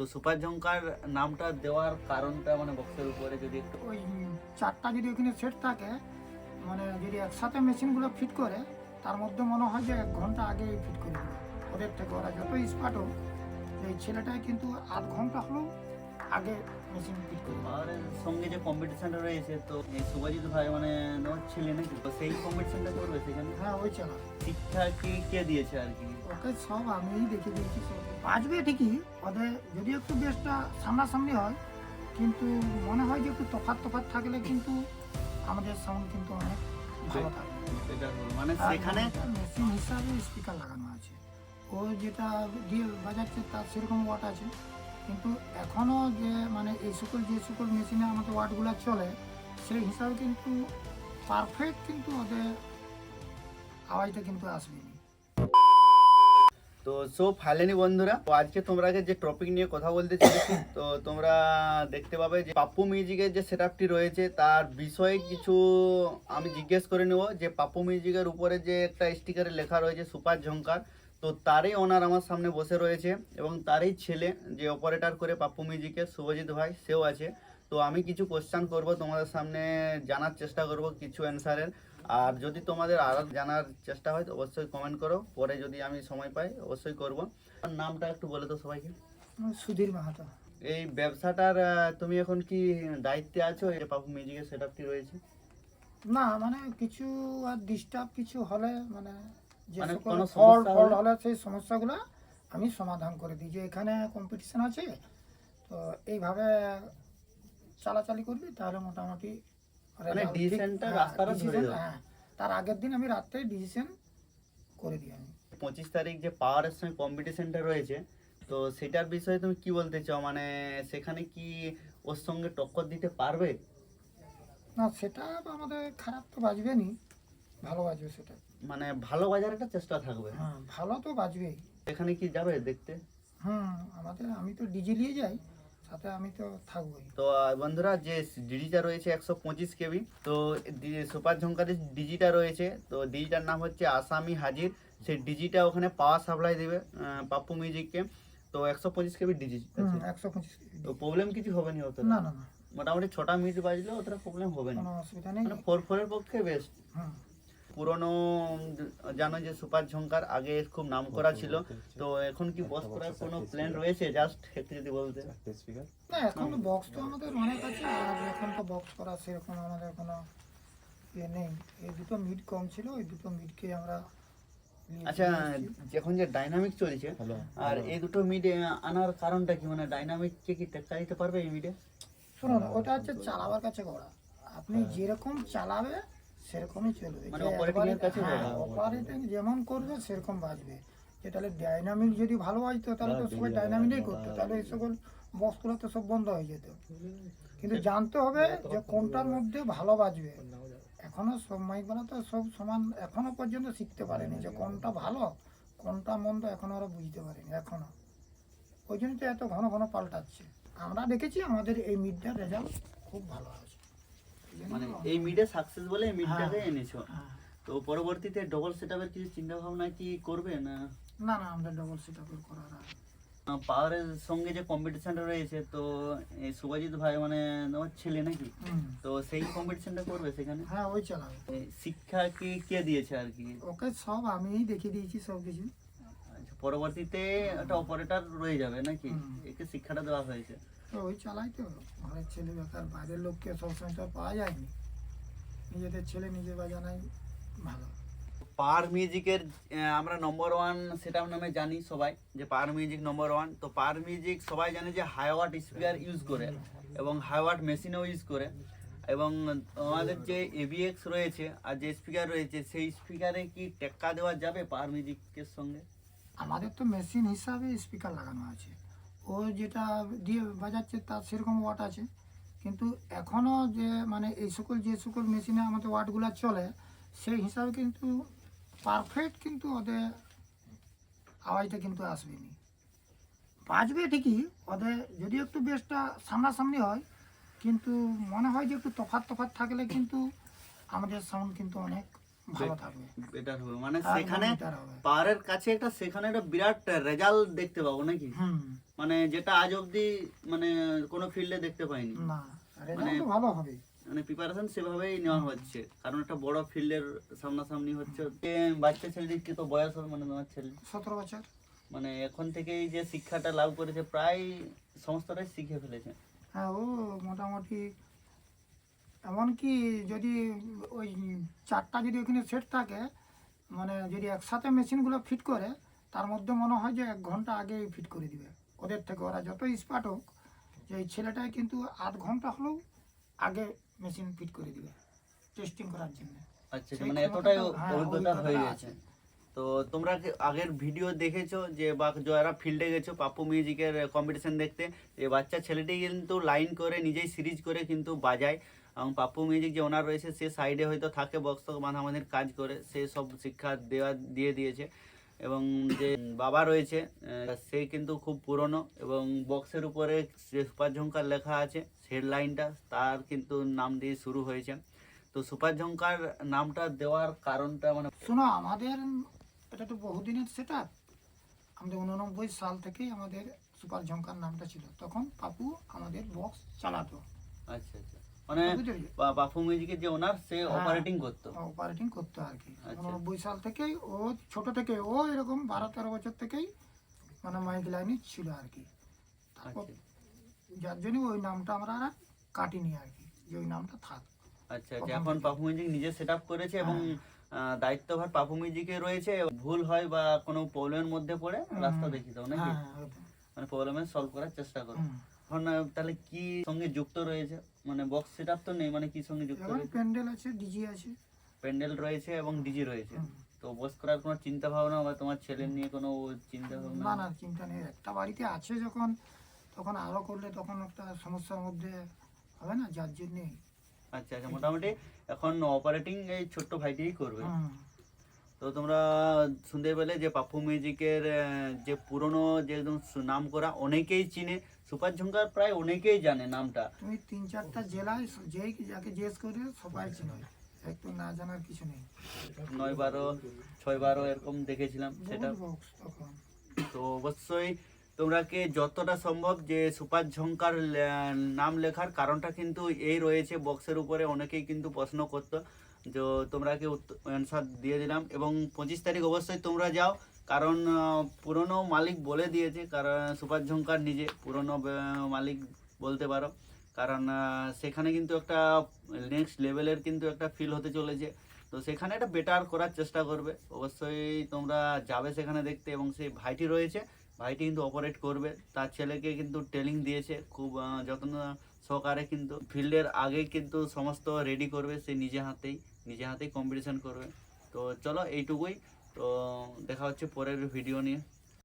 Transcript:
তো সুপার ঝঙ্কার নামটা দেওয়ার কারণটা মানে বক্সের উপরে যদি একটু ওই চারটা যদি ওখানে সেট থাকে মানে যদি একসাথে মেশিনগুলো ফিট করে তার মধ্যে মনে হয় যে এক ঘণ্টা আগে ফিট করে ওদের থেকে ওরা যত স্পার্ট হোক এই ছেলেটাই কিন্তু আধ ঘণ্টা হলেও আগে মেশিন ফিট করে আর সঙ্গে যে কম্পিটিশনটা রয়েছে তো এই শুভজিৎ ভাই মানে তোমার ছেলে নাকি? তো সেই কম্পিটিশনটা করবে সেখানে? হ্যাঁ ওই চালা শিক্ষা কি কে দিয়েছে আর কি? ওকে সব আমিই দেখে দিয়েছি সব। বাজবে ঠিকই ওদের যদি একটু বেশটা সামনাসামনি হয় কিন্তু মনে হয় যে একটু তফাৎ তফাৎ থাকলে কিন্তু আমাদের সাউন্ড কিন্তু অনেক ভালো থাকবে। মানে সেখানে মেশিন হিসাবে স্পিকার লাগানো আছে ও যেটা দিয়ে বাজাচ্ছে তার সেরকম ওয়াট আছে কিন্তু এখনও যে মানে এই সকল যে সকল মেশিনে আমাদের ওয়াটগুলো চলে সেই হিসাবে কিন্তু পারফেক্ট কিন্তু ওদের আওয়াজটা কিন্তু আসবেনি তো সো ফাইনালি বন্ধুরা, তো আজকে তোমরা যে টপিক নিয়ে কথা বলতে চলেছি তো তোমরা দেখতে পাবে যে পাপ্পু মিউজিকের যে সেটআপটি রয়েছে, তার বিষয়ে কিছু আমি জিজ্ঞেস করে নেব যে পাপ্পু মিউজিকের উপরে যে একটা স্টিকারে লেখা রয়েছে, সুপার ঝঙ্কার তো তারই ওনার আমার সামনে বসে রয়েছে এবং তারই ছেলে যে অপারেটর করে পাপ্পু মিউজিকের শুভজিৎ ভাই, সেও আছে। তো আমি কিছু কোশ্চান করব, তোমাদের সামনে জানার চেষ্টা করব কিছু অ্যান্সারের আর যদি তোমাদের আরও জানার চেষ্টা হয় তো অবশ্যই কমেন্ট করো। পরে যদি আমি সময় পাই অবশ্যই করব। আর নামটা একটু বলে তো সবাইকে। সুধীর মাহাতো। এই ব্যবসাটার তুমি এখন কি দায়িত্বে আছো? এই পাপু মিউজিকের সেটআপটি রয়েছে। না মানে কিছু আর ডিস্টার্ব কিছু হলে মানে যে মানে সকল কোনো ফল সমস্যা ফল? হলে? সেই সমস্যাগুলো আমি সমাধান করে দিই। যে এখানে কম্পিটিশন আছে তো এইভাবে চালাচালি করবি তাহলে মোটামুটি মানে result ঠিক- decision টা হ্যাঁ, রাস্তাটা ধরে হ্যাঁ। তার আগের দিন আমি রাত্রে ডিসিশন করে দিই আমি। পঁচিশ তারিখ যে পাওয়ারের সঙ্গে কম্পিটিশনটা রয়েছে তো সেটার বিষয়ে তুমি কি বলতে চাও? মানে সেখানে কি ওর সঙ্গে টক্কর দিতে পারবে? না সেটা আমাদের খারাপ তো বাজবে নি ভালো বাজবে সেটা। মানে ভালো বাজার একটা চেষ্টা থাকবে। হ্যাঁ ভালো তো বাজবেই। এখানে কি যাবে দেখতে? হুম আমাদের আমি তো ডিজি নিয়ে যাই। সাথে আমি তো থাকবোই। তো বন্ধুরা যে ডিজিটা রয়েছে একশো পঁচিশ কেবি তো সুপার ঝঙ্কারের ডিজিটা রয়েছে তো ডিজিটার নাম হচ্ছে আসামি হাজির। সেই ডিজিটা ওখানে পাওয়ার সাপ্লাই দেবে পাপ্পু মিউজিককে। তো একশো পঁচিশ কেবি ডিজি হুম একশো পঁচিশ তো প্রবলেম কিছু হবে না ওতে? না না মোটামুটি ছটা মিনিট বাজলেও অতটা প্রবলেম হবে না। অসুবিধা নেই। মানে ফোর ফোরের পক্ষে বেস্ট পুরনো জানো যে সুপার ঝঙ্কার আগে খুব নাম করা ছিল তো এখন কি বস করার কোনো প্ল্যান রয়েছে? জাস্ট একটু যদি বলতে। না এখন বক্স তো আমাদের অনেক আছে আর এখন তো বক্স করা সেরকম আমাদের কোনো ইয়ে নেই। এই দুটো মিড কম ছিল ওই দুটো মিডকে আমরা আচ্ছা। এখন যে ডাইনামিক চলছে আর এই দুটো মিডে আনার কারণটা কি? মানে ডাইনামিককে কি টেক্কা দিতে পারবে এই মিডে শুনুন ওটা হচ্ছে চালাবার কাছে গড়া। আপনি যেরকম চালাবে সেরকমই চলবে। মানে operating এর কাছে গড়া। অপারেটিং যেমন করবে সেরকম বাজবে যে তাহলে ডাইনামিক যদি ভালো বাজতো তাহলে তো সবাই ডাইনামিকই করতো। তাহলে এই সকল বক্সগুলো তো সব বন্ধ হয়ে যেত। কিন্তু জানতে হবে যে কোনটার মধ্যে ভালো বাজবে এখনও সব মাইকগুলো তো সব সমান এখনও পর্যন্ত শিখতে পারেনি যে কোনটা ভালো কোনটা মন্দ এখনও ওরা বুঝতে পারেনি এখনও। ওই জন্য তো এত ঘন ঘন পাল্টাচ্ছে। আমরা দেখেছি আমাদের এই মিডটার রেজাল্ট খুব ভালো আছে মানে এই মিডে সাকসেস বলে এই মিডটাকে হ্যাঁ। এনেছো। হ্যাঁ। তো পরবর্তীতে ডবল সেটআপের কিছু চিন্তা ভাবনা কি করবে না? না না আমরা ডবল করার পাওয়ারের সঙ্গে যে কম্পিটিশনটা রয়েছে তো এই শুভজিৎ ভাই মানে তোমার ছেলে নাকি? তো সেই কম্পিটিশনটা করবে সেখানে? হ্যাঁ ওই চালাবে। শিক্ষা কি কে দিয়েছে আর কি? ওকে সব আমিই দেখিয়ে দিয়েছি সব কিছু। আচ্ছা, পরবর্তীতে একটা অপারেটর রয়ে যাবে নাকি? একে শিক্ষাটা দেওয়া হয়েছে। তো ওই চালাই তো ঘরের ছেলে ব্যাপার বাইরের লোককে সবসময় তো পাওয়া যায়নি। নিজেদের ছেলে নিজে বাজানাই ভালো। পার মিউজিকের আমরা নম্বর ওয়ান সেটার নামে জানি সবাই যে পার মিউজিক নম্বর ওয়ান তো পার মিউজিক সবাই জানে যে হাইওয়াট স্পিকার ইউজ করে এবং হাইওয়াট মেশিনও ইউজ করে। এবং আমাদের যে এবিএক্স রয়েছে আর যে স্পিকার রয়েছে সেই স্পিকারে কি টেক্কা দেওয়া যাবে পার মিউজিকের সঙ্গে? আমাদের তো মেশিন হিসাবে স্পিকার লাগানো আছে। ও যেটা দিয়ে বাজাচ্ছে তার সেরকম ওয়াট আছে। কিন্তু এখনও যে মানে এই সকল, যে সকল মেশিনে আমাদের ওয়াটগুলো চলে, সেই হিসাবে কিন্তু পারফেক্ট কিন্তু ওদের আওয়াজটা কিন্তু আসবে আসবেনি। বাজবে ঠিকই, ওদের যদি একটু বেশটা সামনাসামনি হয়, কিন্তু মনে হয় যে একটু তফাৎ তফাৎ থাকলে কিন্তু আমাদের সাউন্ড কিন্তু অনেক ভালো থাকবে। বেটার হবে। মানে সেখানে কাছে একটা সেখানে একটা বিরাট রেজাল্ট দেখতে পাবো নাকি? মানে যেটা আজ অবধি মানে কোনো ফিল্ডে দেখতে পাইনি। না মানে- ভালো হবে। মানে প্রিপারেশন সেভাবেই নেওয়া হচ্ছে। কারণ একটা বড় ফিল্ডের সামনাসামনি হচ্ছে বাচ্চা ছেলেটির কি তো বয়স হবে মানে তোমার ছেলে? সতেরো বছর। মানে এখন থেকেই যে শিক্ষাটা লাভ করেছে প্রায় সমস্তটাই শিখে ফেলেছে। হ্যাঁ ও মোটামুটি এমনকি যদি ওই চারটা যদি ওখানে সেট থাকে মানে যদি একসাথে মেশিনগুলো ফিট করে তার মধ্যে মনে হয় যে এক ঘণ্টা আগে ফিট করে দিবে। ওদের থেকে ওরা যত স্পার্ট হোক যে এই ছেলেটাই কিন্তু আধ ঘণ্টা হলেও আগে মেশিন ফিট করে দিবে টেস্টিং করার জন্য। আচ্ছা মানে এতটাই হ্যাঁ, অভিজ্ঞতা হয়ে গেছে। তো তোমরা আগের ভিডিও দেখেছ যে বা যারা ফিল্ডে গেছো পাপ্পু মিউজিকের কম্পিটিশন দেখতে এই বাচ্চা ছেলেটি কিন্তু লাইন করে নিজেই সিরিজ করে কিন্তু বাজায়। এবং পাপ্পু মিউজিক যে ওনার রয়েছে সে সাইডে হয়তো থাকে বক্স মাঝামাঝির কাজ করে সে সব শিক্ষা দেওয়া দিয়ে দিয়েছে। এবং যে বাবা রয়েছে সে কিন্তু খুব পুরনো এবং বক্সের উপরে যে সুপার ঝঙ্কার লেখা আছে সেই লাইনটা তার কিন্তু নাম দিয়ে শুরু হয়েছে। তো সুপার ঝঙ্কার নামটা দেওয়ার কারণটা মানে শোনো আমাদের এটা তো বহুদিনের সেট আমাদের উননব্বই সাল থেকেই আমাদের সুপার ঝঙ্কার নামটা ছিল। তখন পাপু আমাদের বক্স চালাতো। আচ্ছা আচ্ছা। মানে বুঝতে পেরেছ? পা- পাপু মিউজিকের যে ওনার সে হ্যাঁ। অপারেটিং করতো। অপারেটিং করতো আর কি। আচ্ছা। উননব্বই সাল থেকেই ও ছোট থেকে ও এরকম বারো তেরো বছর থেকেই মানে মাইক লাইনে ছিল আর কি। তারপর আচ্ছা। যার জন্য ওই নামটা আমরা আর কাটিনি আর কি যে ওই নামটা থাক। আচ্ছা এখন পাপু মিউজিক নিজে সেট আপ করেছে এবং দায়িত্বভার পাপু মিউজিকে রয়েছে ভুল হয় বা কোনো প্রবলেমের মধ্যে পড়ে রাস্তা দেখিয়ে দাও নাকি? হ্যাঁ মানে প্রবলেমের সলভ করার চেষ্টা করো। এখন তাহলে কি সঙ্গে যুক্ত রয়েছে? মানে বক্স তো নেই মানে কি সঙ্গে যুক্ত রয়েছে? প্যান্ডেল আছে ডিজি আছে। প্যান্ডেল রয়েছে এবং ডিজি রয়েছে। তো করার কোনো চিন্তা ভাবনা বা তোমার ছেলে নিয়ে কোনো চিন্তা ভাবনা? না না চিন্তা নেই। একটা বাড়িতে আছে যখন তখন আরও করলে তখন একটা সমস্যার মধ্যে হবে না যার জন্যে। আচ্ছা আচ্ছা মোটামুটি এখন অপারেটিং এই ছোট্ট ভাইটিই করবে। তো তোমরা শুনতে পেলে যে পাপ্পু মিউজিকের যে পুরনো যে একদম নাম করা অনেকেই চিনে। সুপার ঝুঙ্কার প্রায় অনেকেই জানে নামটা। তুমি তিন চারটা জেলায় যেই যাকে জিজ্ঞেস করবে সবাই চিনে। একটু না জানার কিছু নেই। নয় বারো ছয় বারো এরকম দেখেছিলাম সেটা। তো অবশ্যই তোমরাকে যতটা সম্ভব যে সুপার ঝঙ্কার নাম লেখার কারণটা কিন্তু এই রয়েছে। বক্সের উপরে অনেকেই কিন্তু প্রশ্ন করতো। তো তোমরাকে অ্যান্সার দিয়ে দিলাম এবং পঁচিশ তারিখ অবশ্যই তোমরা যাও। কারণ পুরনো মালিক বলে দিয়েছে, কারণ সুপার ঝঙ্কার নিজে পুরনো মালিক বলতে পারো। কারণ সেখানে কিন্তু একটা নেক্সট লেভেলের কিন্তু একটা ফিল হতে চলেছে। তো সেখানে একটা বেটার করার চেষ্টা করবে। অবশ্যই তোমরা যাবে সেখানে দেখতে এবং সেই ভাইটি রয়েছে। ভাইটি কিন্তু অপারেট করবে। তার ছেলেকে কিন্তু ট্রেনিং দিয়েছে। খুব যত্ন সহকারে কিন্তু ফিল্ডের আগে কিন্তু সমস্ত রেডি করবে সে নিজে হাতেই। নিজে হাতেই কম্পিটিশান করবে। তো চলো এইটুকুই। তো দেখা হচ্ছে পরের ভিডিও নিয়ে।